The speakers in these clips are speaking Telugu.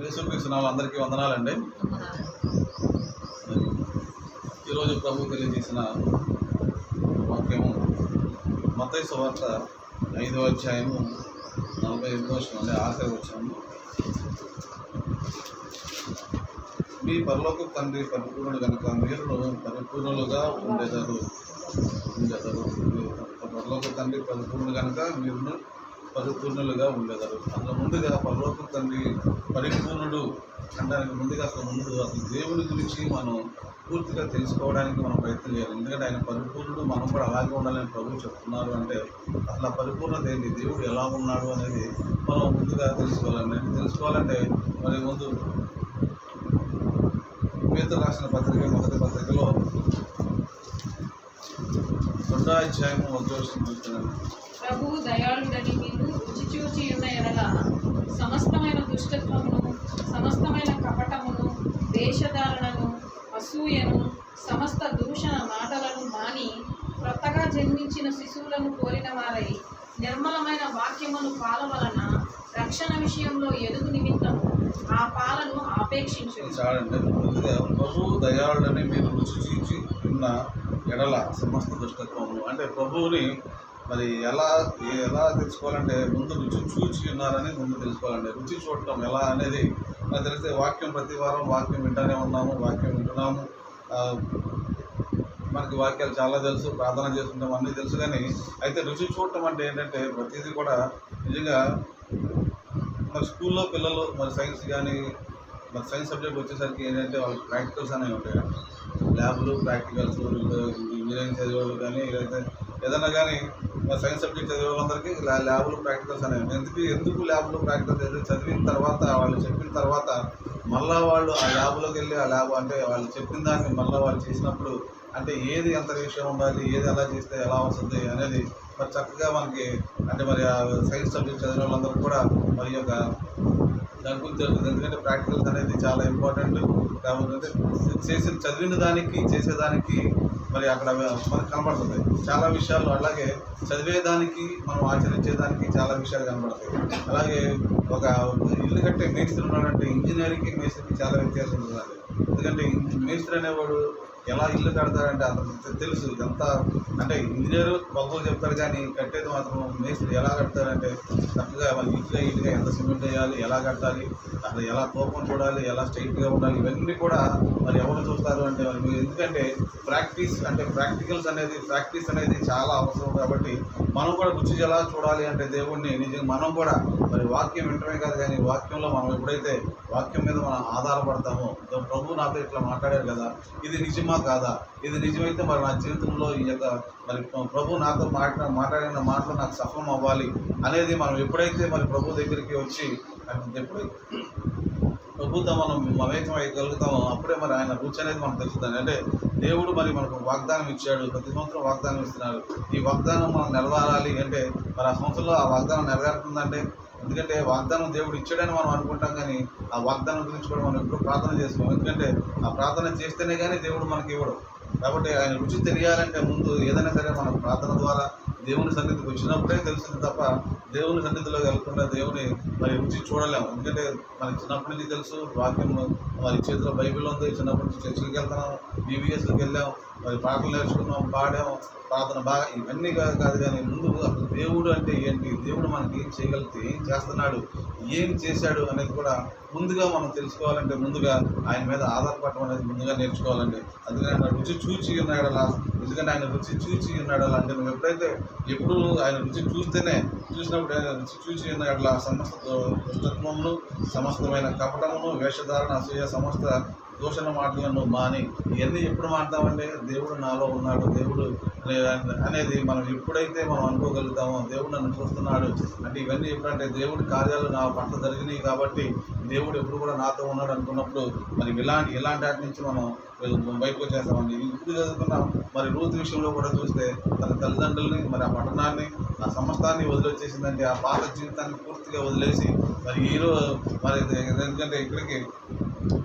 యేసుక్రీస్తు అందరికీ వందనాలండి. ఈరోజు ప్రభు తెలియజేసిన వాక్యము మత్తయి సువార్త ఐదో అధ్యాయము నలభై ఎనిమిదో వచ్చిన ఆఖరి వచ్చాము మీ పరలోక తండ్రి పరిపూర్ణుడు కనుక మీరు పరిపూర్ణులుగా ఉండేదారు ఉండేదారు. పరలోక తండ్రి పరిపూర్ణుడు కనుక మీరు పరిపూర్ణులుగా ఉండేదారు అసలు ముందుగా పరలోక తండ్రి పరిపూర్ణుడు అనడానికి ముందుగా అసలు ముందు అసలు దేవుని గురించి మనం పూర్తిగా తెలుసుకోవడానికి మనం ప్రయత్నం చేయాలి. ఎందుకంటే ఆయన పరిపూర్ణుడు మనం కూడా అలాగే ఉండాలని ప్రభువు చెప్తున్నారు అంటే అసలు పరిపూర్ణత ఏంటి? దేవుడు ఎలా ఉన్నాడు అనేది మనం ముందుగా తెలుసుకోవాలండి తెలుసుకోవాలంటే మరి ముందు పేతురు రాసిన పత్రిక మొదటి పత్రికలో రెండో అధ్యాయము మొదటి చూస్తున్నాను. ప్రభువు దయాళుడని మీరు రుచి చూచి ఉన్న ఎడల సమస్తమైన దుష్టత్వమును సమస్తమైన కపటమును దేశధారణను అసూయను సమస్త దూషణ మాటలను మాని క్రొత్తగా జన్మించిన శిశువులను కోరిన వారై నిర్మలమైన వాక్యమును పాల వలన రక్షణ విషయంలో ఎదుగు నిమిత్తం ఆ పాలను ఆపేక్షించు. చాలండి ప్రభు దయాళుడని మీరు రుచి చూచి ఉన్న ఎడల సమస్త దుష్టత్వము అంటే ప్రభువుని మరి ఎలా ఎలా తెలుసుకోవాలంటే ముందు రుచి చూచి ఉన్నారని ముందు తెలుసుకోవాలండి రుచి చూడటం ఎలా అనేది నాకు తెలిస్తే వాక్యం ప్రతి వారం వాక్యం వింటానే ఉన్నాము వాక్యం వింటున్నాము. మనకి వాక్యాలు చాలా తెలుసు ప్రార్థన చేసుకుంటాం అన్నీ తెలుసు కానీ అయితే రుచి చూడటం అంటే ఏంటంటే ప్రతిదీ కూడా నిజంగా మరి స్కూల్లో పిల్లలు మరి సైన్స్ కానీ మరి సైన్స్ సబ్జెక్ట్ వచ్చేసరికి ఏంటంటే వాళ్ళకి ప్రాక్టికల్స్ అనేవి ఉంటాయి. ల్యాబ్లు ప్రాక్టికల్స్ ఇంజనీరింగ్ చదివే వాళ్ళు కానీ లేకపోతే ఏదైనా కానీ సైన్స్ సబ్జెక్ట్ చదివే వాళ్ళందరికీ ల్యా- ల్యాబ్లు ప్రాక్టికల్స్ అనేవి. ఎందుకు ఎందుకు ల్యాబ్లు ప్రాక్టికల్స్ చదివి చదివిన తర్వాత వాళ్ళు చెప్పిన తర్వాత మళ్ళీ వాళ్ళు ఆ ల్యాబ్లోకి వెళ్ళి ఆ ల్యాబ్ అంటే వాళ్ళు చెప్పిన దాన్ని మళ్ళీ వాళ్ళు చేసినప్పుడు అంటే ఏది ఎంత విషయం ఉండాలి ఏది ఎలా చేస్తే ఎలా వస్తుంది అనేది మరి చక్కగా మనకి అంటే మరి ఆ సైన్స్ సబ్జెక్ట్ చదివిన వాళ్ళందరూ కూడా మరి యొక్క దాని గురించి ఎందుకంటే ప్రాక్టికల్స్ అనేది చాలా ఇంపార్టెంట్. కాబట్టి చేసిన చదివిన దానికి చేసేదానికి మరి అక్కడ మనకు కనబడుతుంది చాలా విషయాలు అలాగే చదివేదానికి మనం ఆచరించేదానికి చాలా విషయాలు కనబడతాయి అలాగే ఒక ఇల్లు కట్టే మేస్త్రి ఉన్నాడంటే ఇంజనీరింగ్కి మేస్త్రికి చాలా వ్యత్యాసం ఉంటుందండి ఎందుకంటే మేస్త్రి అనేవాడు ఎలా ఇల్లు కడతారంటే అతను తెలుసు ఎంత అంటే ఇంజనీర్ కొలతలు చెప్తారు కానీ కట్టేది మాత్రం మేస్త్రి ఎలా కడతారంటే చక్కగా వాళ్ళు ఇటుగా ఇటుగా ఎంత సిమెంట్ వేయాలి ఎలా కట్టాలి అసలు ఎలా కోపం చూడాలి ఎలా స్ట్రైట్గా ఉండాలి ఇవన్నీ కూడా మరి ఎవరు చూస్తారు అంటే మరి మీరు ఎందుకంటే ప్రాక్టీస్ అంటే ప్రాక్టికల్స్ అనేది ప్రాక్టీస్ అనేది చాలా అవసరం కాబట్టి మనం కూడా రుచి ఎలా చూడాలి అంటే దేవుణ్ణి నిజంగా మనం కూడా మరి వాక్యం వింటమే కాదు కానీ వాక్యంలో మనం ఎప్పుడైతే వాక్యం మీద మనం ఆధారపడతామో ప్రభు నాతో ఇట్లా మాట్లాడారు కదా ఇది నిజమా కాదా? ఇది నిజమైతే మరి నా జీవితంలో ఈ యొక్క మరి ప్రభు నాతో మాట్లా మాట్లాడిన మాటలు నాకు సఫలం అవ్వాలి అనేది మనం ఎప్పుడైతే మరి ప్రభు దగ్గరికి వచ్చి ఎప్పుడైతే ప్రభుత్వం మనం మమేకం అయ్యగలుగుతామో అప్పుడే మరి ఆయన రుచి అనేది మనకు తెలుస్తుంది. అంటే దేవుడు మరి మనకు వాగ్దానం ఇచ్చాడు. ప్రతి సంవత్సరం వాగ్దానం ఇస్తున్నాడు ఈ వాగ్దానం మనం నెరవేరాలి అంటే మరి ఆ సంవత్సరంలో ఆ వాగ్దానం నెరవేరుతుందంటే ఎందుకంటే వాగ్దానం దేవుడు ఇచ్చాడని మనం అనుకుంటాం కానీ ఆ వాగ్దానం గురించి కూడా మనం ఎప్పుడు ప్రార్థన చేసుకోం ఎందుకంటే ఆ ప్రార్థన చేస్తేనే కానీ దేవుడు మనకి ఇవ్వడు. కాబట్టి ఆయన రుచి తెలియాలంటే ముందు ఏదైనా సరే మన ప్రార్థన ద్వారా దేవుని సన్నిధికి వచ్చినప్పుడే తెలుస్తుంది తప్ప దేవుని సన్నిధిలో వెళ్ళకుండా దేవుని మరి రుచి చూడలేము. ఎందుకంటే మనకి చిన్నప్పటి నుంచి తెలుసు వాక్యం మరి చేతిలో బైబిల్ ఉంది. చిన్నప్పటి నుంచి చర్చిలకు వెళ్తున్నాం బీబీఎస్లకు వెళ్ళాం మరి పాటలు నేర్చుకున్నాం పాడాం ప్రార్థన బాగా ఇవన్నీ కాదు కాదు కానీ ముందు అసలు దేవుడు అంటే ఏంటి? దేవుడు మనకి ఏం చేయగలిగితే ఏం చేస్తున్నాడు? ఏం చేశాడు అనేది కూడా ముందుగా మనం తెలుసుకోవాలంటే ముందుగా ఆయన మీద ఆధారపడటం అనేది ముందుగా నేర్చుకోవాలండి. అందుకని ఆయన రుచి చూచి ఉన్నాడలా. ఎందుకంటే ఆయన రుచి చూచి ఉన్నాడలా అంటే నువ్వు ఎప్పుడైతే ఎప్పుడు ఆయన రుచి చూస్తేనే చూసినప్పుడు ఆయన రుచి చూచి ఉన్నాడలా సమస్త దుష్టత్వమును సమస్తమైన కపటమును వేషధారణ అసూయ సమస్త దూషణ మాటలను మాని ఇవన్నీ ఎప్పుడు మాట్లామంటే దేవుడు నాలో ఉన్నాడు దేవుడు అనేది మనం ఎప్పుడైతే మనం అనుకోగలుగుతామో దేవుడు నన్ను చూస్తున్నాడు అంటే ఇవన్నీ ఎప్పుడంటే దేవుడి కార్యాలు నా పట్ల జరిగినాయి కాబట్టి దేవుడు ఎప్పుడు కూడా నాతో ఉన్నాడు అనుకున్నప్పుడు మరి ఇలాంటి ఇలాంటి వాటి నుంచి మనం బయటకు వచ్చేస్తామండి. ఇప్పుడు చదువుకున్నాం మరి రూత్ విషయంలో కూడా చూస్తే తన తల్లిదండ్రులని మరి ఆ పట్టణాన్ని ఆ సమస్తాన్ని వదిలేసేసిందంటే ఆ పాత జీవితాన్ని పూర్తిగా వదిలేసి మరి హీరో మరి ఎందుకంటే ఇక్కడికి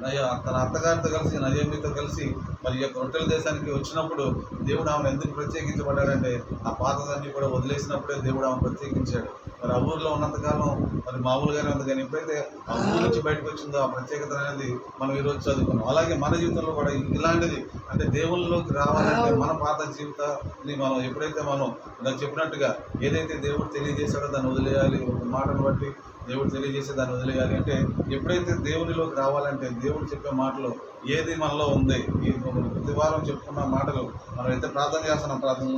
అయ్యో తన అత్తగారితో కలిసి నజేమితో కలిసి మరి యొక్క రొట్టెల దేశానికి వచ్చినప్పుడు దేవుడు ఆమెను ఎందుకు ప్రత్యేకించబడ్డాడంటే ఆ పాతదాన్ని కూడా వదిలేసినప్పుడే దేవుడు ఆమెను ప్రత్యేకించాడు. మరి ఆ ఊర్లో ఉన్నంతకాలం మరి మామూలుగానే ఉంది కానీ ఎప్పుడైతే ఆ ఊరు నుంచి బయటకు వచ్చిందో ఆ ప్రత్యేకత అనేది మనం ఈరోజు చదువుకున్నాం. అలాగే మన జీవితంలో కూడా ఇలాంటిది అంటే దేవుళ్ళలోకి రావాలంటే మన పాత జీవితాన్ని మనం ఎప్పుడైతే మనం నాకు చెప్పినట్టుగా ఏదైతే దేవుడు తెలియజేశాడో దాన్ని వదిలేయాలి ఒక మాటను బట్టి దేవుడు తెలియజేసే దాన్ని వదిలేయాలి అంటే ఎప్పుడైతే దేవునిలోకి రావాలంటే దేవుడు చెప్పే మాటలు ఏది మనలో ఉంది? ఈ ప్రతి వారం చెప్పుకున్న మాటలు మనం అయితే ప్రార్థన చేస్తున్నాం ప్రార్థన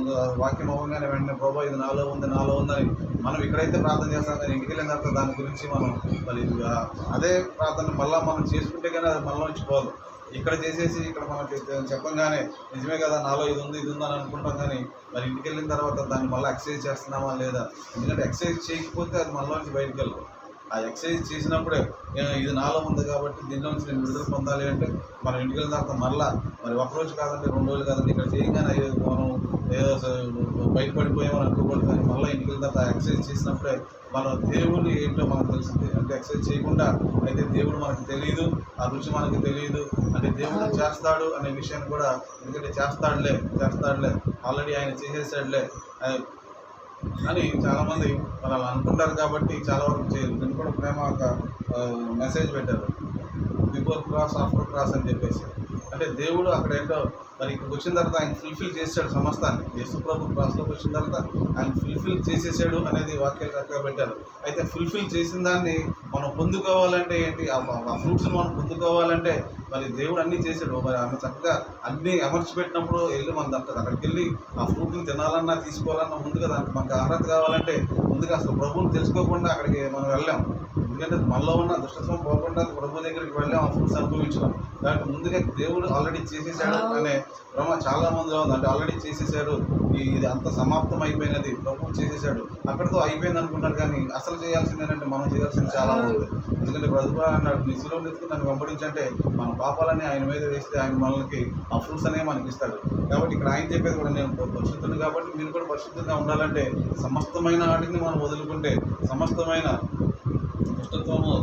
వాక్యం అవ్వగానే వెంటనే ప్రభా ఇది నాలో ఉంది నాలో ఉందని మనం ఇక్కడైతే ప్రార్థన చేస్తాం కానీ ఇంటికి వెళ్ళిన తర్వాత దాని గురించి మనం మరి అదే ప్రార్థన మళ్ళీ మనం చేసుకుంటే కానీ అది మనలో నుంచి పోదు. ఇక్కడ చేసేసి ఇక్కడ మనకి చెప్పంగానే నిజమే కదా నాలో ఇది ఉంది ఇది ఉందని అనుకుంటాం కానీ మరి ఇంటికి వెళ్ళిన తర్వాత దాన్ని మళ్ళీ ఎక్సర్సైజ్ చేస్తున్నామా లేదా? ఎందుకంటే ఎక్సర్సైజ్ చేయకపోతే అది మళ్ళీ నుంచి బయటకు వెళ్ళదు. ఆ ఎక్సర్సైజ్ చేసినప్పుడే ఇది నాలో ఉంది కాబట్టి దీనిలో నుంచి నేను విడుదల పొందాలి అంటే మనం ఇంటికి వెళ్ళిన తర్వాత మరలా మరి ఒక రోజు కాదంటే రెండు రోజులు కాదంటే ఇక్కడ చేయగానే అయ్యో మనం ఏదో బయటపడిపోయామని అనుకోకూడదు కానీ మళ్ళీ ఇంటికి వెళ్ళిన తర్వాత ఎక్సర్సైజ్ చేసినప్పుడే మన దేవుడు ఏంటో మనకు తెలిసింది. అంటే ఎక్సర్సైజ్ చేయకుండా అయితే దేవుడు మనకు తెలియదు ఆ రుచి మనకు తెలియదు అంటే దేవుడు చేస్తాడు అనే విషయాన్ని కూడా ఎందుకంటే చేస్తాడులే చేస్తాడులే. ఆల్రెడీ ఆయన చేసేసాడులే. అని చాలామంది మరి అలా అనుకుంటారు కాబట్టి చాలా వరకు చేయరు. నేను కూడా ప్రేమ ఒక మెసేజ్ పెట్టారు. బిఫోర్ క్రాస్ ఆఫ్టర్ క్రాస్ అని చెప్పేసి. అంటే దేవుడు అక్కడ ఏంటో మరి ఇక్కడికి వచ్చిన తర్వాత ఆయన ఫుల్ఫిల్ చేశాడు సమస్తాన్ని. యేసు ప్రభు క్రాస్లోకి వచ్చిన తర్వాత ఆయన ఫుల్ఫిల్ చేసేసాడు అనేది వాక్యాలు చక్కగా పెట్టారు. అయితే ఫుల్ఫిల్ చేసిన దాన్ని మనం పొందుకోవాలంటే ఏంటి? ఆ ఫ్రూట్స్ మనం పొందుకోవాలంటే మరి దేవుడు అన్నీ చేశాడు. మరి ఆమె చక్కగా అన్నీ అమర్చి పెట్టినప్పుడు వెళ్ళి మనం దాంట్లో అక్కడికి వెళ్ళి ఆ ఫ్రూట్ని తినాలన్నా తీసుకోవాలన్నా ముందుగా దానికి మనకు అర్హత కావాలంటే ముందుగా అసలు ప్రభువుని తెలుసుకోకుండా అక్కడికి మనం వెళ్ళాం. ఎందుకంటే మనలో ఉన్న దుష్టత్వం పోకుండా ప్రభు దగ్గరికి వెళ్ళాం ఆ ఫ్రూట్స్ అనుభవించడం దానికి ముందుగా దేవుడు ఆల్రెడీ చేసేసాడు అనే భ్రమ చాలా మందిలో ఉంది. అంటే ఆల్రెడీ చేసేసాడు. ఈ- ఇది అంత సమాప్తం అయిపోయినది. ప్రభు చేసేసాడు. అక్కడితో అయిపోయింది అనుకుంటారు కానీ అసలు చేయాల్సింది ఏంటంటే మనం చేయాల్సింది చాలా ఉంది. ఎందుకంటే ప్రభు అన్నాడు నీ శిలో ఎత్తుకుని నన్ను వెంబడించంటే మన పాపాలని ఆయన మీద వేస్తే ఆయన మనకి ఆ ఫ్రూట్స్ అనేవి మనకి ఇస్తాడు. కాబట్టి ఇక్కడ ఆయన చెప్పేది కూడా నేను పరిశుద్ధుని కాబట్టి మీరు కూడా పరిశుద్ధంగా ఉండాలంటే సమస్తమైన వాటిని మనం వదులుకుంటే సమస్తమైన దుష్టత్వము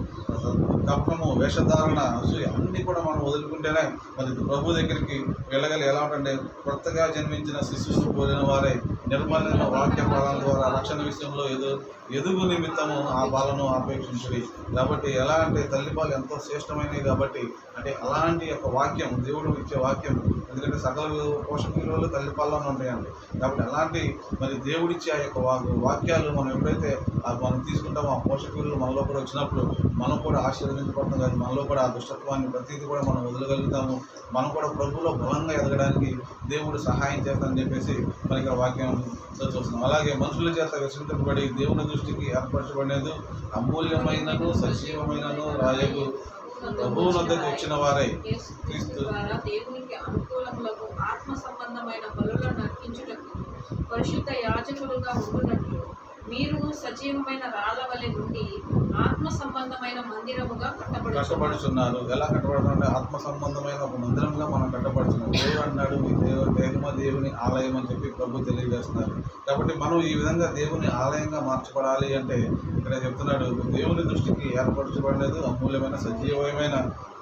కప్పము వేషధారణ అసూయ అన్నీ కూడా మనం వదులుకుంటేనే మరి ప్రభు దగ్గరికి వెళ్ళగలి. ఎలా ఉంటే కొత్తగా జన్మించిన శిశువును పోలిన వారే నిర్మలమైన వాక్య పాలన ద్వారా రక్షణ విషయంలో ఏదో ఎదుగు నిమిత్తము ఆ పాలను ఆపేక్షించుడి కాబట్టి ఎలా అంటే తల్లిపాలు ఎంతో శ్రేష్టమైనవి కాబట్టి అంటే అలాంటి యొక్క వాక్యం దేవుడు ఇచ్చే వాక్యం ఎందుకంటే సకల పోషక విలువలు తల్లిపాల్లోనే ఉంటాయండి కాబట్టి అలాంటి మరి దేవుడిచ్చే ఆ యొక్క వా- వాక్యాలు మనం ఎప్పుడైతే మనం తీసుకుంటామో ఆ పోషక విలువలు మనలో కూడా వచ్చినప్పుడు మనం కూడా ఆశీర్వదించబడతాం కానీ మనలో కూడా ఆ దుష్టత్వాన్ని ప్రతిదీ కూడా మనం వదలగలుగుతాము. మనం కూడా ప్రభులో బలంగా ఎదగడానికి దేవుడు సహాయం చేస్తానని చెప్పేసి మనకి ఆ వాక్యం చూస్తున్నాం అలాగే మనుషుల చేత దేవుడిని దేవుని దృష్టికి ఏర్పరచబడినది. అమూల్యమైనను సజీవమైనను రాయకు ప్రభువు వద్దకు వచ్చిన వారై. యేసుక్రీస్తు దేవునికి అనుకూలములకు ఆత్మ సంబంధమైన బలులను అర్పించుటకు పరిశుద్ధ యాజకులుగా ఉండునట్లు మీరు సజీవమైన రాళ్ళ వలె నుండి ఆత్మ సంబంధమైన మందిరముగా కట్టబడుతున్నారు ఎలా కట్టబడుతున్నారు ఆత్మ సంబంధమైన ఒక మందిరంగా మనం కట్టబడుతున్నాం దేవుడు అన్నాడు మీ దేవ దేహమ దేవుని ఆలయం అని చెప్పి ప్రభు తెలియజేస్తున్నారు. కాబట్టి మనం ఈ విధంగా దేవుని ఆలయంగా మార్చబడాలి అంటే ఇక్కడ చెప్తున్నాడు దేవుని దృష్టికి ఏర్పరచబడలేదు అమూల్యమైన సజీవమైన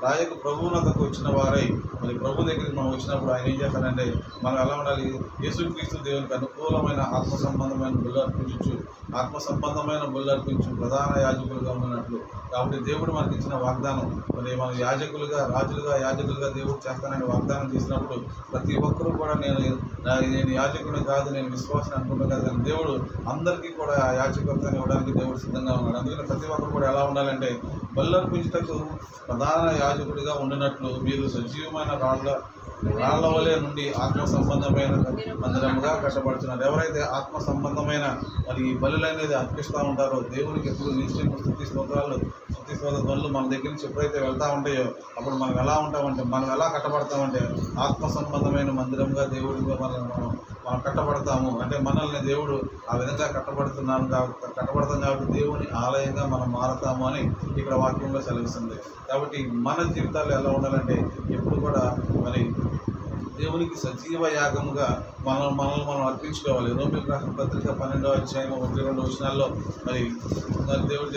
రాయకు ప్రభువునకు వచ్చిన వారై మరి ప్రభు దగ్గరికి మనం వచ్చినప్పుడు ఆయన ఏం చేస్తాడంటే మనం ఎలా ఉండాలి యేసుక్రీస్తు దేవునికి అనుకూలమైన ఆత్మ సంబంధమైన బుల్లు పూజించు ఆత్మ సంబంధమైన బుల్లు ప్రధాన యాజకులుగా ఉన్నట్లు. కాబట్టి దేవుడు మనకి ఇచ్చిన వాగ్దానం. మరి మన యాజకులుగా రాజులుగా యాజకులుగా దేవుడు చేస్తానని వాగ్దానం చేసినప్పుడు ప్రతి ఒక్కరూ కూడా నేను నా- నేను యాజకుడిని కాదు నేను విశ్వాసం అనుకుంటాను కాదు. కానీ దేవుడు అందరికీ కూడా ఆ యాజకత్వాన్ని ఇవ్వడానికి దేవుడు సిద్ధంగా ఉన్నాడు. అందుకని ప్రతి ఒక్కరు కూడా ఎలా ఉండాలంటే బల్లర్పించటకు ప్రధాన యాజకుడిగా ఉండినట్లు మీరు సజీవమైన రాళ్ళ రాళ్ళ వలె నుండి ఆత్మ సంబంధమైన మందిరముగా కష్టపడుతున్నారు ఎవరైతే ఆత్మ సంబంధమైన మరి ఈ బలులు అనేది అర్పిస్తూ ఉంటారో. దేవునికి ఎప్పుడు నిశ్చయం స్థుతి స్తోత్రాలు స్థుతి స్తోత్ర ధ్వనులు మన దగ్గర నుంచి ఎప్పుడైతే వెళ్తూ ఉంటాయో అప్పుడు మనం ఎలా ఉంటామంటే మనం ఎలా కట్టబడతామంటే ఆత్మ సంబంధమైన మందిరంగా దేవుడిగా మనం మనం మనం కట్టబడతాము. అంటే మనల్ని దేవుడు ఆ విధంగా కట్టబడుతున్నాను కాబట్టి కట్టబడతాం కాబట్టి దేవుని ఆలయంగా మనం మారతాము అని ఇక్కడ వాక్యంలో సెలవిస్తుంది. కాబట్టి మన జీవితాలు ఎలా ఉండాలంటే ఎప్పుడు కూడా మరి దేవునికి సజీవ యాగముగా మనం మనల్ని మనం అర్పించుకోవాలి. రోమిల్ రాష్ట్ర పత్రిక పన్నెండవ అధ్యాయం ఒకటి రెండు వచనాల్లో మరి మరి దేవుడు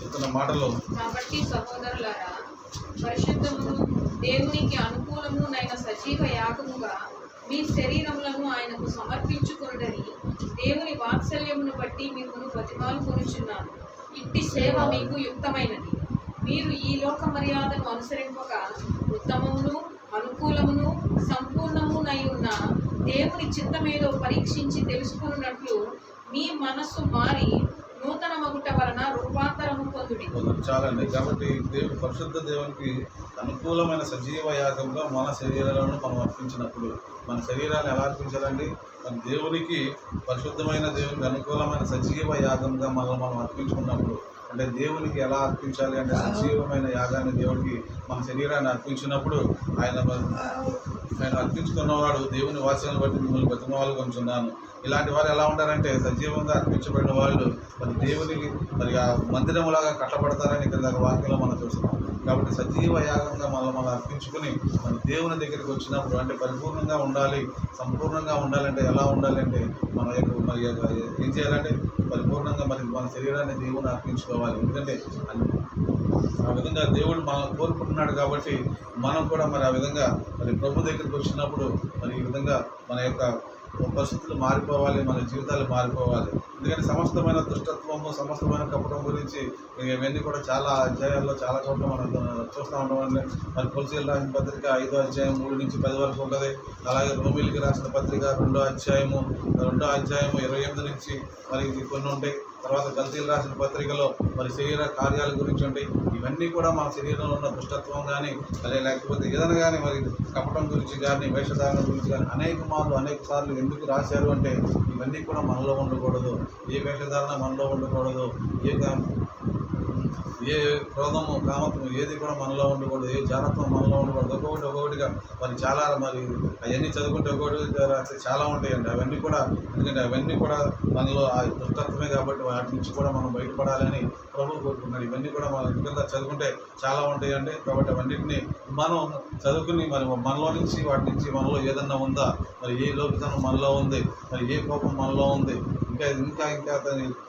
చెప్తున్న మాటలు. కాబట్టి సహోదరులారా పరిశుద్ధమును దేవునికి అనుకూలమునైన సజీవ యాగముగా మీ శరీరములను ఆయనకు సమర్పించుకొనుడని దేవుని వాత్సల్యమును బట్టి మిమ్మల్ని బతిమాలు కొనుచున్నాను ఇట్టి సేవ మీకు యుక్తమైనది. మీరు ఈ లోక మర్యాదను అనుసరింపక ఉత్తమమును అనుకూలమును సంపూర్ణమునై ఉన్న దేవుని చిత్తమేదో పరీక్షించి తెలుసుకున్నట్లు మీ మనస్సు మారి నూతన మగుట వలన రూపాంతరము పొందుడి. చాలండి. కాబట్టి దేవుడు పరిశుద్ధ దేవునికి అనుకూలమైన సజీవ యాగంగా మన శరీరాలను మనం అర్పించినప్పుడు మన శరీరాన్ని ఎలా అర్పించాలండి? మన దేవునికి పరిశుద్ధమైన దేవునికి అనుకూలమైన సజీవ యాగంగా మనం మనం అర్పించుకున్నప్పుడు అంటే దేవునికి ఎలా అర్పించాలి అంటే సజీవమైన యాగాన్ని దేవునికి మన శరీరాన్ని అర్పించినప్పుడు ఆయన ఆయన అర్పించుకున్నవాడు దేవుని వాక్యాలను బట్టి మిమ్మల్ని బతిమాలు కొంచున్నాను ఇలాంటి వారు ఎలా ఉంటారంటే సజీవంగా అర్పించబడిన వాళ్ళు మరి దేవునికి మరి ఆ మందిరంలాగా కట్టబడతారని ఇక్కడ వాక్యంలో మనం చూస్తున్నాం. కాబట్టి సజీవ యాగంగా మనం మనం అర్పించుకుని మన దేవుని దగ్గరికి వచ్చినప్పుడు అంటే పరిపూర్ణంగా ఉండాలి సంపూర్ణంగా ఉండాలంటే ఎలా ఉండాలంటే మన యొక్క మరి యొక్క ఏం చేయాలంటే పరిపూర్ణంగా మరి మన శరీరాన్ని దేవుని అర్పించుకోవాలి. ఎందుకంటే ఆ విధంగా దేవుడు మనం కోరుకుంటున్నాడు కాబట్టి మనం కూడా మరి ఆ విధంగా మరి ప్రభు దగ్గరికి వచ్చినప్పుడు మరి ఈ విధంగా మన యొక్క పరిస్థితులు మారిపోవాలి మన జీవితాలు మారిపోవాలి. ఎందుకంటే సమస్తమైన దుష్టత్వము సమస్తమైన కపటం గురించి ఇవన్నీ కూడా చాలా అధ్యాయాల్లో చాలా చోట్ల మనం చూస్తూ ఉంటామండి. మరి కొలసీలు రాసిన పత్రిక ఐదో అధ్యాయం మూడు నుంచి పది వరకు ఉంటుంది. అలాగే రోమిల్కి రాసిన పత్రిక రెండో అధ్యాయము రెండో అధ్యాయము ఇరవై ఎనిమిది నుంచి మరి కొన్ని ఉంటాయి. తర్వాత గల్తీలు రాసిన పత్రికలో మరి శరీర కార్యాల గురించి ఉంటాయి ఇవన్నీ కూడా మన శరీరంలో ఉన్న దుష్టత్వం కానీ అదే లేకపోతే ఏదైనా కానీ మరి కపటం గురించి కానీ వేషధారణ గురించి కానీ అనేక మార్లు అనేక సార్లు ఎందుకు రాశారు అంటే ఇవన్నీ కూడా మనలో ఉండకూడదు. ఏ వేషధారణ మనలో ఉండకూడదు. ఏ ఏ క్రోధము కామత్వం ఏది కూడా మనలో ఉండకూడదు ఏ జానత్వం మనలో ఉండకూడదు. ఒక్కొక్కటి ఒక్కొక్కటిగా మరి చాలా మరి అవన్నీ చదువుకుంటే ఒక్కొక్కటి రాస్తే చాలా ఉంటాయండి. అవన్నీ కూడా ఎందుకంటే అవన్నీ కూడా మనలో ఆ దుష్టత్వమే కాబట్టి వాటి నుంచి కూడా మనం బయటపడాలని ప్రభు కోరుకున్నాడు ఇవన్నీ కూడా మనం ఎందుకంటే చదువుకుంటే చాలా ఉంటాయండి. కాబట్టి అవన్నింటినీ మనం చదువుకుని మరి మనలో నుంచి వాటి నుంచి మనలో ఏదన్నా ఉందా? మరి ఏ లోపితనం మనలో ఉంది? మరి ఏ కోపం మనలో ఉంది? ఇంకా ఇంకా ఇంకా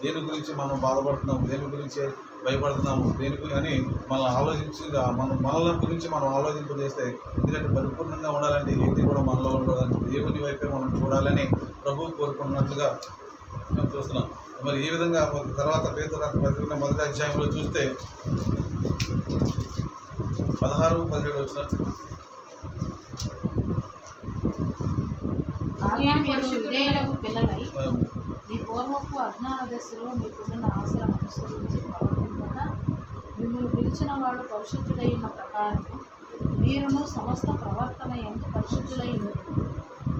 దేని గురించి మనం బాధపడుతున్నాం దేని గురించి భయపడుతున్నాము. దేని గురించి అని మనం ఆలోచించి మన మనల గురించి మనం ఆలోచింపజేస్తే ఎందుకంటే పరిపూర్ణంగా ఉండాలంటే ఏది కూడా మనలో ఉండదంటే దేవుని వైపే మనం చూడాలని ప్రభువు కోరుకున్నట్లుగా మనం చూస్తున్నాం. మరి ఈ విధంగా తర్వాత పేదరాత్రి పత్రిక మొదటి అధ్యాయంలో చూస్తే పదహారు పదిహేడు వచ్చిన మీ పూర్వపు అజ్ఞాన దశలో మీకున్న ఆశలను అనుసరించి మిమ్మల్ని పిలిచిన వాడు పరిశుద్ధుడై ఉన్న ప్రకారం మీరును సమస్త ప్రవర్తన ఎంత పరిశుద్ధులై ఉన్నది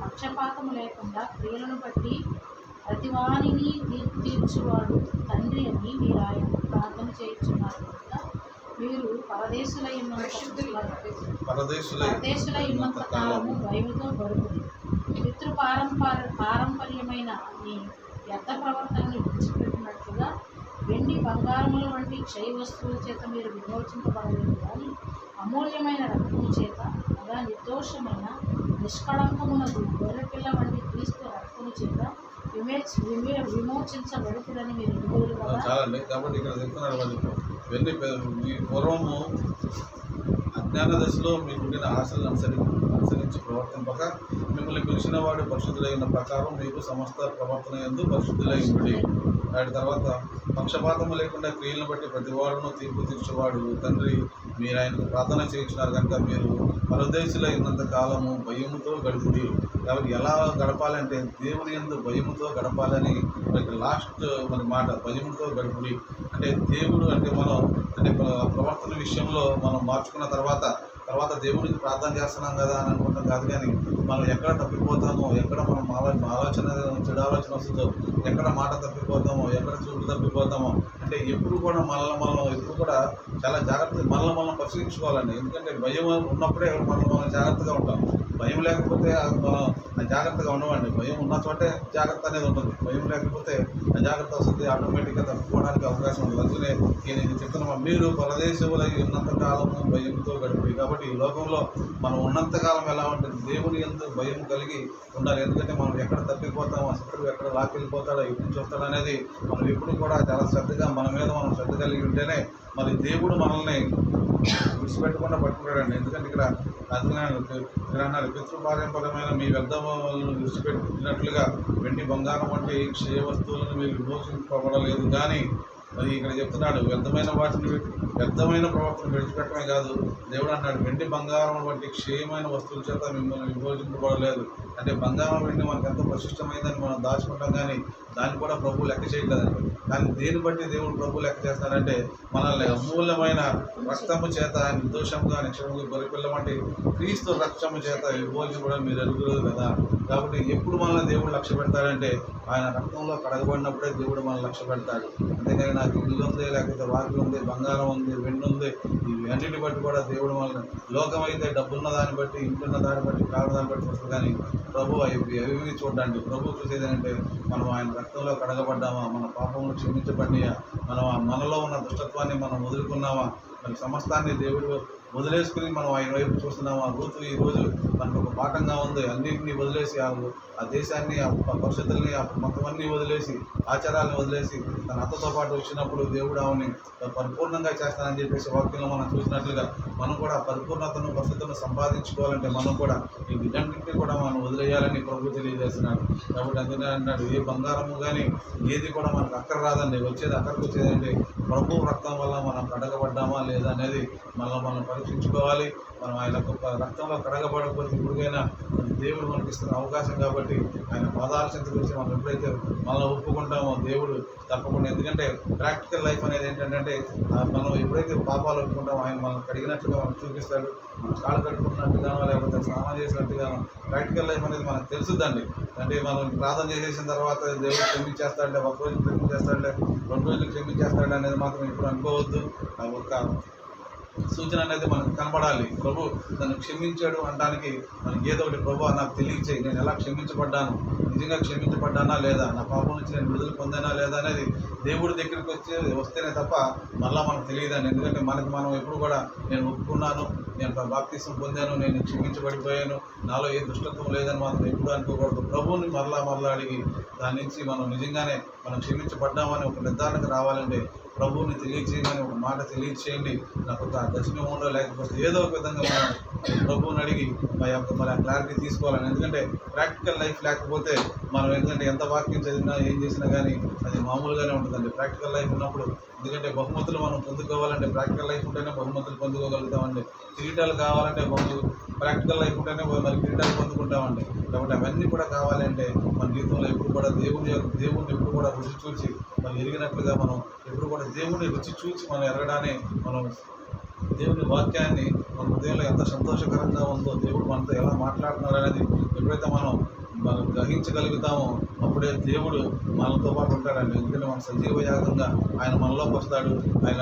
పక్షపాతము లేకుండా క్రియలను బట్టి ప్రతివానిని తీర్పు తీర్చువాడు తండ్రి అని మీరు ఆయన ప్రార్థన చేయించున్నారు కనుక మీరు పరదేశులై పరదేశులై ఉన్నంత కాలము భయముతో గడుపుది పితృ పారంపర పారంపర్యమైన మీ వ్యర్థ ప్రవర్తనని విడిచిపెట్టినట్లుగా వెండి బంగారముల వంటి క్షయ వస్తువుల చేత మీరు విమోచింపబడలేదు కానీ అమూల్యమైన రక్తము చేత అనగా నిర్దోషమైన నిష్కళంకమునకు గొర్రెపిల్ల వంటి క్రీస్తు రక్తము చేత విమే మీరు చాలండి కాబట్టి ఇక్కడ చెప్తున్నారు వాళ్ళు. పూర్వము అజ్ఞాన దశలో మీకు ఆశలను అనుసరి అనుసరించి ప్రవర్తింపక మిమ్మల్ని పిలిచిన వాడు పరిశుద్ధులైన ప్రకారం మీకు సమస్త ప్రవర్తన ఎందు పరిశుద్ధులై ఉండి వాటి తర్వాత పక్షపాతము లేకుండా క్రియలను బట్టి ప్రతి వాడును తీర్పు తీర్చేవాడు తండ్రి. మీరు ఆయనకు ప్రార్థన చేయించినారు కనుక మీరు పరదేశులైనంత కాలము భయముతో గడుపుడి. కాబట్టి ఎలా గడపాలంటే దేవుని ఎందు భయముతో గడపాలని మనకి లాస్ట్ మన మాట భయముతో గడుపుడి. అంటే దేవుడు అంటే మనం అంటే ప్రవర్తన విషయంలో మనం మార్చుకున్న తర్వాత తర్వాత తర్వాత దేవుడికి ప్రార్థన చేస్తున్నాం కదా అని అనుకుంటాం. కాదు కానీ మనం ఎక్కడ తప్పిపోతామో ఎక్కడ మనం ఆలోచన చెడు ఆలోచన వస్తుందో ఎక్కడ మాట తప్పిపోతామో ఎక్కడ చూపు తప్పిపోతామో అంటే ఎప్పుడు కూడా మనల్ని మనం ఎప్పుడు కూడా చాలా జాగ్రత్త మనల్ని మనం పరిశీలించుకోవాలండి. ఎందుకంటే భయం ఉన్నప్పుడే మనం మనం జాగ్రత్తగా ఉంటాం. భయం లేకపోతే జాగ్రత్తగా ఉండమండి భయం ఉన్న చోటే జాగ్రత్త అనేది ఉంటుంది. భయం లేకపోతే అజాగ్రత్త వస్తుంది ఆటోమేటిక్గా తప్పుకోవడానికి అవకాశం ఉంటుంది అందుకనే నేను చెప్తున్నా మీరు పరదేశంలో ఉన్నంత కాలము భయంతో గడిపి కాబట్టి ఈ లోకంలో మనం ఉన్నంత కాలం ఎలా ఉంటుంది? దేవుని ఎందు భయం కలిగి ఉండాలి. ఎందుకంటే మనం ఎక్కడ తప్పిపోతామో శత్రువు ఎక్కడ లాక్కెళ్ళిపోతాడో ఎప్పుడు నుంచి వస్తాడో అనేది మనం ఎప్పుడు కూడా చాలా శ్రద్ధగా మన మీద మనం శ్రద్ధ కలిగి ఉంటేనే మరి దేవుడు మనల్ని విడిచిపెట్టకుండా పట్టుకున్నాడండి. ఎందుకంటే ఇక్కడ అందుకనే ఇక్కడ అన్నారు పితృపారంపరమైన మీ వ్యర్థములను విడిచిపెట్టినట్లుగా వెండి బంగారం వంటి క్షయ వస్తువులను మీరు విమోచింపబడలేదు. కానీ మరి ఇక్కడ చెప్తున్నాడు వ్యర్థమైన వాటిని వ్యర్థమైన ప్రవర్తన విడిచిపెట్టడమే కాదు దేవుడు అన్నాడు వెండి బంగారం వంటి క్షయమైన వస్తువుల చేత మిమ్మల్ని విభజింపబడలేదు అంటే బంగారం వెండి మనకు ఎంతో ప్రశిష్టమైందని మనం దాచుకుంటాం. కానీ దాన్ని కూడా ప్రభు లెక్క చేయట్లేదండి. కానీ దేని బట్టి దేవుడు ప్రభు లెక్క చేస్తారంటే మనల్ని అమూల్యమైన రక్తము చేత నిర్దోషంగా నిక్షముగా గొరిపిల్ల వంటి క్రీస్తు రక్తము చేత కూడా మీరు ఎరుగులేదు కదా. కాబట్టి ఎప్పుడు మనల్ని దేవుడు లక్ష్య పెడతాడంటే ఆయన రక్తంలో కడగబడినప్పుడే దేవుడు మనల్ని లక్ష్య పెడతాడు. అంతేకాని నాకు ఇల్లు ఉంది లేకపోతే వాకిలు ఉంది బంగారం ఉంది వెండి ఉంది ఇవి అన్నిటి బట్టి కూడా దేవుడు మనల్ని లోకం అయితే డబ్బున్న దాన్ని బట్టి ఇంటున్న దాన్ని బట్టి కారణం దాన్ని బట్టి వస్తుంది కానీ ప్రభు అవి అవి చూడండి. ప్రభు చూసేది ఏంటంటే మనం ఆయన రక్తంలో కడగబడ్డామా? మన పాపములు క్షమించబడినయా? మనం మనలో ఉన్న దుష్టత్వాన్ని మనం వదులుకున్నామా? మరి సమస్తాన్ని దేవుడు వదిలేసుకుని మనం ఆయన వైపు చూస్తున్నాము ఆ రూతు ఈ రోజు మనకు ఒక పాఠంగా ఉంది. అన్నింటినీ వదిలేసి ఆ ఆ దేశాన్ని ఆ పరిస్థితుల్ని ఆ మొత్తం అన్ని వదిలేసి ఆచారాలను వదిలేసి తన అత్తతో పాటు వచ్చినప్పుడు దేవుడు ఆమెని పరిపూర్ణంగా చేస్తానని చెప్పేసి వాక్యంలో మనం చూసినట్లుగా మనం కూడా పరిపూర్ణతను పరిస్థితులను సంపాదించుకోవాలంటే మనం కూడా ఈ వీటన్నింటినీ కూడా మనం వదిలేయాలని ప్రభు తెలియజేస్తున్నాడు. కాబట్టి అందుకనే అన్నాడు ఏ బంగారము కానీ ఏది కూడా మనకు అక్కర రాదండి. వచ్చేది అక్కడికి వచ్చేదండి ప్రభు రక్తం వల్ల మనం కడగబడ్డామా లేదా అనేది మనం మనం పరీక్షించుకోవాలి మనం ఆయన గొప్ప రక్తంలో కడగబడకపోతే ఇప్పటికైనా దేవుడు మనకి ఇస్తున్న అవకాశం కాబట్టి ఆయన పాదాల చింత గురించి మనం ఎప్పుడైతే మనల్ని ఒప్పుకుంటామో దేవుడు తప్పకుండా. ఎందుకంటే ప్రాక్టికల్ లైఫ్ అనేది ఏంటంటే మనం ఎప్పుడైతే పాపాలు ఒప్పుకుంటామో ఆయన మనం కడిగినట్టుగా మనం చూపిస్తాడు. మనం కాళ్ళు కట్టుకుంటున్నట్టుగానో లేకపోతే స్నానం చేసినట్టుగానో ప్రాక్టికల్ లైఫ్ అనేది మనకు తెలుసుద్దండి అంటే మనం ప్రార్థన చేసేసిన తర్వాత దేవుడు క్షమించేస్తాడంటే ఒక రోజు క్షమించేస్తాడంటే రెండు రోజులు క్షమించేస్తాడు అనేది మాత్రం ఇప్పుడు అనుకోవద్దు. ఆ ఒక సూచన అనేది మనకు కనబడాలి ప్రభు నన్ను క్షమించాడు అనడానికి మనకి ఏదో ఒకటి ప్రభు నాకు తెలియచేయి. నేను ఎలా క్షమించబడ్డాను? నిజంగా క్షమించబడ్డానా లేదా? నా పాపం నుంచి నేను విడుదల పొందానా లేదా అనేది దేవుడి దగ్గరికి వచ్చే వస్తేనే తప్ప మళ్ళీ మనకు తెలియదండి. ఎందుకంటే మనకి మనం ఎప్పుడు కూడా నేను ఒప్పుకున్నాను నేను బాప్తీసం పొందాను నేను క్షమించబడిపోయాను. నాలో ఏ దుష్టత్వం లేదని మాత్రం ఎప్పుడు అనుకోకూడదు. ప్రభువుని మరలా మరలా అడిగి దాని నుంచి మనం నిజంగానే మనం క్షమించబడ్డామని ఒక నిర్ధారణకు రావాలంటే ప్రభువుని తెలియచేయమని ఒక మాట తెలియచేయండి నాకు ఆ దర్శనం ఉండో లేకపోతే ఏదో ఒక విధంగా మనం ప్రభువుని అడిగి మా యొక్క మరి ఆ క్లారిటీ తీసుకోవాలని. ఎందుకంటే ప్రాక్టికల్ లైఫ్ లేకపోతే మనం ఎందుకంటే ఎంత వాక్యం చదివినా ఏం చేసినా కానీ అది మామూలుగానే ఉంటుందండి. ప్రాక్టికల్ లైఫ్ ఉన్నప్పుడు ఎందుకంటే బహుమతులు మనం పొందుకోవాలంటే ప్రాక్టికల్ లైఫ్ ఉంటేనే బహుమతులు పొందుకోగలుగుతామండి. కిరీటాలు కావాలంటే బహు ప్రాక్టికల్ లైఫ్ ఉంటేనే మరి కిరీటాలు పొందుకుంటామండి. కాబట్టి అవన్నీ కూడా కావాలంటే మన జీవితంలో ఎప్పుడు కూడా దేవుని దేవుణ్ణి ఎప్పుడు కూడా రుచి చూసి మనం ఎరిగినట్లుగా మనం ఎప్పుడు కూడా దేవుని రుచి చూసి మనం ఎరగడానే మనం దేవుని వాక్యాన్ని మన హృదయంలో ఎంత సంతోషకరంగా ఉందో దేవుడు మనతో ఎలా మాట్లాడుతున్నారు అనేది ఎప్పుడైతే మనం మనం గ్రహించగలుగుతామో అప్పుడే దేవుడు మనతో పాటు ఉంటాడండి. ఎందుకంటే మన సజీవ యాగంగా ఆయన మనలోకి వస్తాడు. ఆయన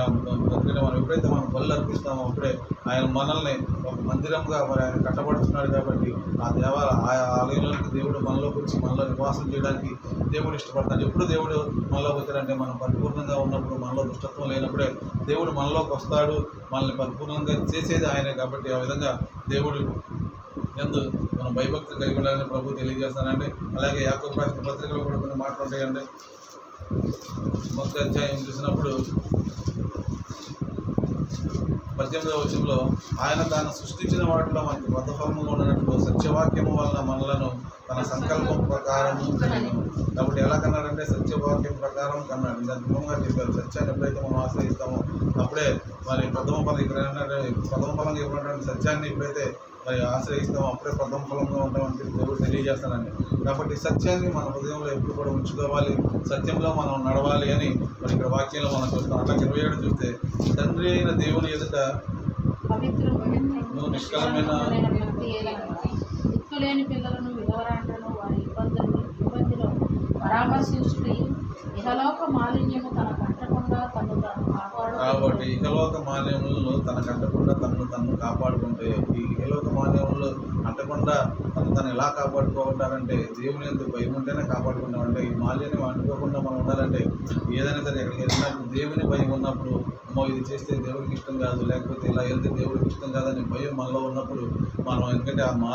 ఎందుకంటే మనం ఎప్పుడైతే మనం బలు అర్పిస్తామో అప్పుడే ఆయన మనల్ని ఒక మందిరంగా మరి ఆయన కట్టబడుతున్నాడు కాబట్టి ఆ దేవాల ఆ ఆలయంలోకి దేవుడు మనలోకి వచ్చి మనలో నివాసం చేయడానికి దేవుడు ఇష్టపడతాడు. ఎప్పుడు దేవుడు మనలోకి వచ్చాడంటే మనం పరిపూర్ణంగా ఉన్నప్పుడు మనలో దుష్టత్వం లేనప్పుడే దేవుడు మనలోకి వస్తాడు. మనల్ని పరిపూర్ణంగా చేసేది ఆయనే కాబట్టి ఆ విధంగా దేవుడు ఎందు మనం భయభక్తులు కలిగి ఉండాలని ప్రభు తెలియజేస్తానండి. అలాగే యాకో రాసిన పత్రికలో కూడా కొన్ని మాటలు ఉంటాయండి. మొదటి అధ్యాయం చూసినప్పుడు పద్దెనిమిదవ వచనంలో ఆయన తాను సృష్టించిన వాటిలో మనకి బద్ధఫలముగా ఉన్నట్లు సత్యవాక్యము వలన మనలను తన సంకల్పం ప్రకారము కాబట్టి ఎలా కన్నాడంటే సత్యవాక్యం ప్రకారం కన్నాడు. దాని దృఢంగా చెప్పారు సత్యాన్ని ఎప్పుడైతే మనం ఆశ్రయిస్తామో అప్పుడే మరి ప్రథమ ఫలం ఇక్కడ ఏంటంటే ప్రథమ ఫలంగా సత్యాన్ని ఎప్పుడైతే మరి ఆశ్రయిస్తాం అప్పుడే ప్రథమ ఫలంగా ఉంటామని చెప్పి దేవుడు తెలియజేస్తానండి కాబట్టి సత్యాన్ని మన హృదయంలో ఎప్పుడు కూడా ఉంచుకోవాలి సత్యంలో మనం నడవాలి అని మరి ఇక్కడ వాక్యంలో మనం చూస్తాం. అట్లా ఇరవై ఏడు చూస్తే తండ్రి అయిన దేవుని ఎదుట నువ్వు నిష్కలమైన వ్యక్తి పిల్లలను విధవరాండ్రను వారి ఇబ్బందులను ఇబ్బందిలో పరామర్శించుడి. ఇహలోక మాలిన్యము తన కంటకుండా కాబట్టి కాపాడు ఇహలోక మాన్యములను తన కంటకుండా తనను తను కాపాడుకుంటే ఈ ఇహలోక మాన్యములు అంటకుండా తను తను ఎలా కాపాడుకోవాలంటే దేవుని ఎంత భయం ఉంటేనే కాపాడుకుంటామంటే ఈ మాల్యాన్ని అంటుకోకుండా మనం ఉండాలంటే ఏదైనా సరే ఎక్కడికి వెళ్ళినప్పుడు దేవుని భయం ఉన్నప్పుడు అమ్మో ఇది చేస్తే దేవుడికి ఇష్టం కాదు లేకపోతే ఇలా వెళ్తే దేవుడికి ఇష్టం కాదని భయం మనలో ఉన్నప్పుడు మనం ఎందుకంటే ఆ మా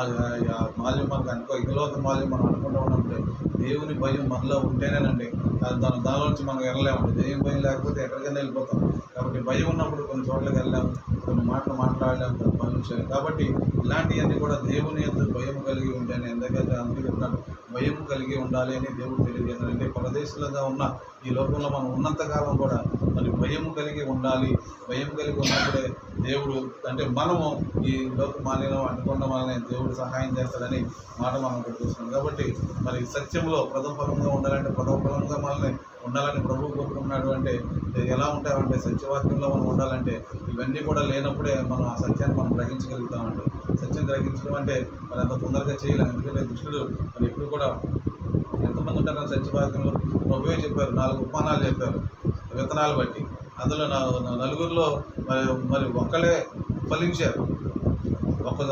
మాల్యం మనకు అనుకో ఇకలోక మాల్యం మనం అనుకుంటూ ఉన్నప్పుడు దేవుని భయం మనలో ఉంటేనేనండి. అది దాని దానిలోంచి మనం వెళ్ళలేము దేవుని భయం లేకపోతే ఎక్కడికైనా వెళ్ళిపోతాం. కాబట్టి భయం ఉన్నప్పుడు కొన్ని చోట్లకి వెళ్ళాము కొన్ని మాటలు మాట్లాడలేము కొన్ని పనులు చేయాలి కాబట్టి ఇలాంటివన్నీ కూడా దేవుని యొక్క భయం కలిగి ఉంటేనే ఎందుకంటే అందుకే చెప్తాను భయం కలిగి ఉండాలి అని దేవుడు తెలియజేస్తాడు అంటే పరదేశులుగా ఉన్న ఈ లోకంలో మనం ఉన్నంతకాలం కూడా మరి భయం కలిగి ఉండాలి. భయం కలిగి ఉన్నప్పుడే దేవుడు అంటే మనము ఈ లోక మాలిన్యం అనుకోవడం వల్లనే దేవుడు సహాయం చేస్తాడని మాట మనం ఇక్కడ చూస్తున్నాం కాబట్టి మరి సత్యంలో ప్రథమఫలంగా ఉండాలంటే ప్రథమఫలంగా మనల్ని ఉండాలని ప్రభువు కోరుకుంటున్నాడు అంటే ఎలా ఉంటామంటే సత్యవాక్యంలో మనం ఉండాలంటే ఇవన్నీ కూడా లేనప్పుడే మనం ఆ సత్యాన్ని మనం గ్రహించగలుగుతామండి. సత్యం గ్రహించడం అంటే మరి అంత తొందరగా చేయలేము ఎందుకంటే దుష్టుడు మరి ఎప్పుడు కూడా ఎంతమంది ఉంటారు సత్యవాక్యంలో ప్రభువే చెప్పారు. నాలుగు ఉపమానాలు చెప్పారు. విత్తనాలు బట్టి. అందులో నా నలుగురిలో మరి మరి ఒక్కలే ఫలించారు. ఒక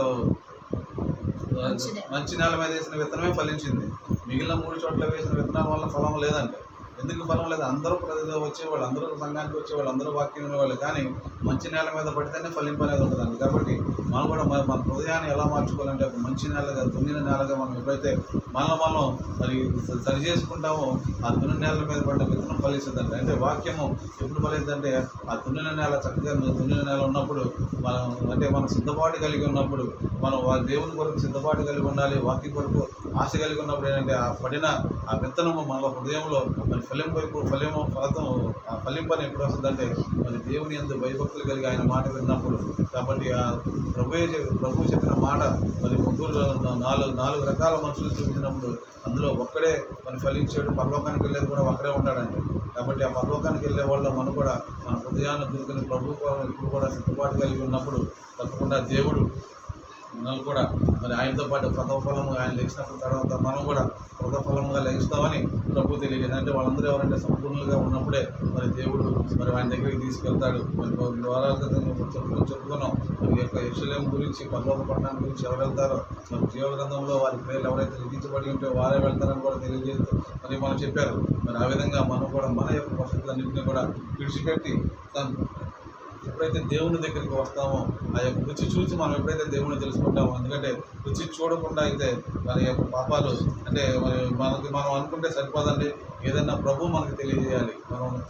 మంచి నేల. మీద వేసిన విత్తనమే ఫలించింది. మిగిలిన మూడు చోట్ల వేసిన విత్తనం వల్ల ఫలం లేదంటే ఎందుకు బలం లేదు? అందరూ ప్రజలు వచ్చేవాళ్ళు అందరూ సంఘానికి వచ్చేవాళ్ళు అందరూ వాక్యం వాళ్ళు కానీ మంచి నేల మీద పడితేనే ఫలింపు అనేది కాబట్టి మనం కూడా మన మన హృదయాన్ని ఎలా మార్చుకోవాలంటే ఒక మంచి నేలగా దున్నిన నేలగా మనం ఎప్పుడైతే మనం మనం మరి సరి చేసుకుంటామో ఆ దున్నిన నేల మీద పడ్డ విత్తనం ఫలిస్తుందండి అంటే వాక్యము ఎప్పుడు ఫలిస్తుందంటే ఆ దున్నిన నేల చక్కగా దున్నిన నేల ఉన్నప్పుడు మనం అంటే మనం సిద్ధపాటు కలిగి ఉన్నప్పుడు మనం వాళ్ళ దేవుని కొరకు సిద్ధపాటు కలిగి ఉండాలి వాక్యం కొరకు ఆశ కలిగి ఉన్నప్పుడు ఏంటంటే ఆ పడిన ఆ విత్తనము మన హృదయంలో మరి ఫలింపు ఇప్పుడు ఫలిము ఫలితం ఆ ఫలింపని ఎప్పుడు వస్తుందంటే మరి దేవుని ఎందు భయభక్తులు కలిగి ఆయన మాట విన్నప్పుడు. కాబట్టి ఆ ప్రభు ప్రభు చెప్పిన మాట మరి ముగ్గురు నాలుగు నాలుగు రకాల మనుషులు చూపించినప్పుడు అందులో ఒక్కడే మరి ఫలించాడు. పరలోకానికి వెళ్ళేది కూడా ఒక్కడే ఉంటాడండి. కాబట్టి ఆ పరలోకానికి వెళ్ళే వాళ్ళు మనం కూడా మన హృదయాన్ని దొరికిన ప్రభు ఇప్పుడు కూడా సిద్ధపాటు కలిగి ఉన్నప్పుడు తప్పకుండా దేవుడు మనల్ని కూడా మరి ఆయనతో పాటు ప్రథమఫలము ఆయన లేచినప్పుడు తర్వాత మనం కూడా ప్రథమఫలముగా లేస్తామని ప్రభు తెలియజేది అంటే వాళ్ళందరూ ఎవరంటే సంపూర్ణంగా ఉన్నప్పుడే మరి దేవుడు మరి ఆయన దగ్గరికి తీసుకెళ్తాడు. మరి కొన్ని వారాల చెప్పుకుని చెప్పుకున్నాం. మరి యొక్క యక్షలేం గురించి పర్లోక పట్టణం గురించి ఎవరు వెళ్తారో మరి జీవగ్రంథంలో వారి పేర్లు ఎవరైతే లిఖించబడి ఉంటే వారే వెళ్తారని కూడా తెలియజేస్తూ మరి మనం చెప్పారు. మరి ఆ విధంగా మనం కూడా మన యొక్క పరిస్థితులన్నింటినీ కూడా విడిచిపెట్టి తను ఎప్పుడైతే దేవుని దగ్గరికి వస్తామో ఆ యొక్క రుచి చూసి మనం ఎప్పుడైతే దేవుని తెలుసుకుంటామో ఎందుకంటే రుచి చూడకుండా అయితే మన యొక్క పాపాలు అంటే మరి మనకి మనం అనుకుంటే సరిపోదండి. ఏదైనా ప్రభు మనకి తెలియజేయాలి. మనం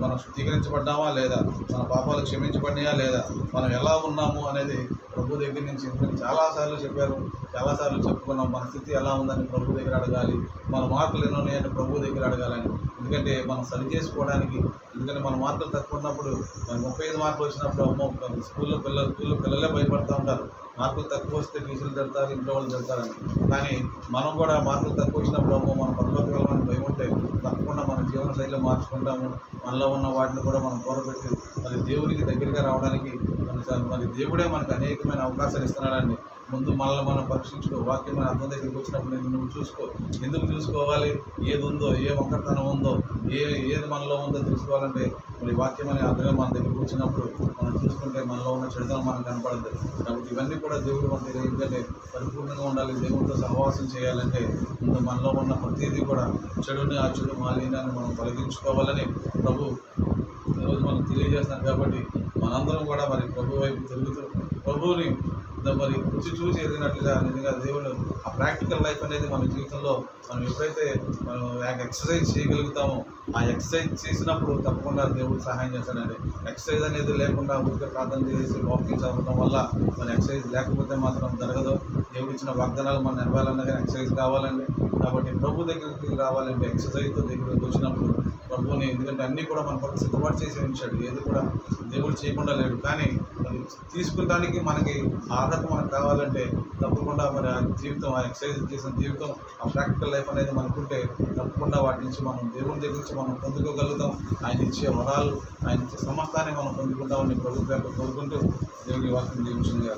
మనం శుద్ధీకరించబడ్డామా లేదా? మన పాపాలు క్షమించబడినాయా లేదా? మనం ఎలా ఉన్నాము అనేది ప్రభు దగ్గర నుంచి చాలాసార్లు చెప్పారు. చాలాసార్లు చెప్పుకున్నాం. మన స్థితి ఎలా ఉందని ప్రభు దగ్గర అడగాలి. మన మార్కులు ఎన్ని ఉన్నాయని ప్రభు దగ్గర అడగాలని. ఎందుకంటే మనం సరి చేసుకోవడానికి ఎందుకంటే మన మార్కులు తక్కువ ఉన్నప్పుడు ముప్పై ఐదు మార్కులు వచ్చినప్పుడు అమ్మ స్కూల్లో పిల్లలు స్కూల్లో పిల్లలే భయపడుతూ ఉంటారు. మార్కులు తక్కువ వస్తే ఫీజులు తిడతారు ఇంట్లో వాళ్ళు తిడతారని. కానీ మనం కూడా మార్కులు తక్కువ వచ్చినప్పుడు అమ్మో మన పనిలోకి వెళ్ళమని భయం ఉంటే తప్పకుండా మన జీవన శైలిలో మార్చుకుంటాము. మనలో ఉన్న వాటిని కూడా మనం కూరబెట్టి మరి దేవునికి దగ్గరగా రావడానికి మరి దేవుడే మనకు అనేకమైన అవకాశాలు ఇస్తున్నాడండి. ముందు మనల్ని మనం పరీక్షించుకో వాక్యం మన అర్థం దగ్గరికి వచ్చినప్పుడు నేను నువ్వు చూసుకో. ఎందుకు చూసుకోవాలి? ఏది ఉందో ఏ ఒక్కతనం ఉందో ఏ ఏది మనలో ఉందో తెలుసుకోవాలంటే మరి వాక్యం అనే అర్థం మన దగ్గర వచ్చినప్పుడు మనం చూసుకుంటే మనలో ఉన్న చెడుతనం మనకు కనపడదు. కాబట్టి ఇవన్నీ కూడా దేవుడు మన దగ్గర ఏంటంటే పరిపూర్ణంగా ఉండాలి. దేవుడితో సహవాసం చేయాలంటే ముందు మనలో ఉన్న ప్రతిదీ కూడా చెడుని ఆ చెడు మాలిన్యాన్ని మనం తొలగించుకోవాలని ప్రభు ఈరోజు మనం తెలియజేస్తున్నాం. కాబట్టి మనందరం కూడా మరి ప్రభు వైపు తిరుగుతూ ప్రభువుని మరి రుచి చూసి ఎదిగినట్లుగా నిజంగా దేవుడు ఆ ప్రాక్టికల్ లైఫ్ అనేది మన జీవితంలో మనం ఎప్పుడైతే మనం ఎక్సర్సైజ్ చేయగలుగుతామో ఆ ఎక్సర్సైజ్ చేసినప్పుడు తప్పకుండా దేవుడు సహాయం చేస్తాడండి ఎక్సర్సైజ్ అనేది లేకుండా ఊరికే ప్రార్థన చేసి వాకింగ్ చదవడం వల్ల మన ఎక్సర్సైజ్ లేకపోతే మాత్రం జరగదు. దేవుడు ఇచ్చిన వాగ్దానాలు మనం నెరవేరాలన్నా కానీ ఎక్సర్సైజ్ కావాలండి. కాబట్టి ప్రభు దగ్గరికి రావాలంటే ఎక్సర్సైజ్తో దగ్గరికి వచ్చినప్పుడు ప్రభుని ఎందుకంటే అన్నీ కూడా మన కొరకు సిద్ధపాటు చేసి ఉంచాడు. ఏది కూడా దేవుడు చేయకుండా లేడు. కానీ మరి తీసుకుంటానికి మనకి ఆ అర్హత మనకు కావాలంటే తప్పకుండా మరి ఆ జీవితం ఆ ఎక్సర్సైజ్ చేసిన జీవితం ఆ ప్రాక్టికల్ లైఫ్ అనేది మనకుంటే తప్పకుండా వాటి నుంచి మనం దేవుని దగ్గర నుంచి మనం పొందుకోగలుగుతాం. ఆయన ఇచ్చే వరాలు వరాలు ఆయన సమస్తాన్ని మనం పొందుకుంటామని ప్రభుత్వం కోరుకుంటూ దేవుని వాక్యం దీవించింది